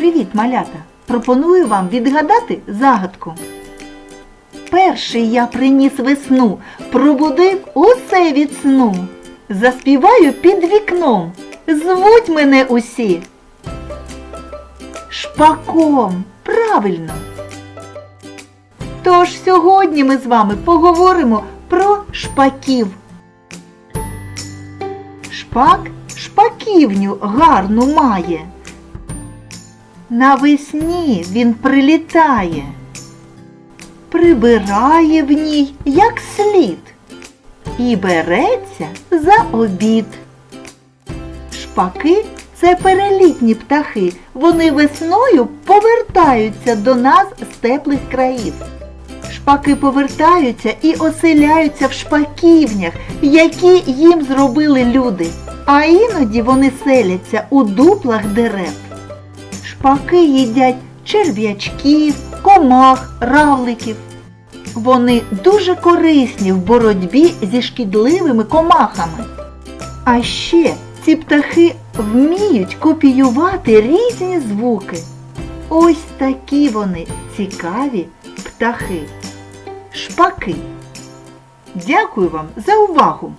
Привіт, малята! Пропоную вам відгадати загадку. Перший я приніс весну, пробудив усе від сну. Заспіваю під вікном, звуть мене усі. Шпаком, правильно. Тож сьогодні ми з вами поговоримо про шпаків. Шпак шпаківню гарну має. Навесні він прилітає, прибирає в ній як слід і береться за обід. Шпаки це перелітні птахи. Вони весною повертаються до нас з теплих країв. Шпаки повертаються і оселяються в шпаківнях, які їм зробили люди. А іноді вони селяться у дуплах дерев. Шпаки їдять черв'ячків, комах, равликів. Вони дуже корисні в боротьбі зі шкідливими комахами. А ще ці птахи вміють копіювати різні звуки. Ось такі вони цікаві птахи. Шпаки. Дякую вам за увагу!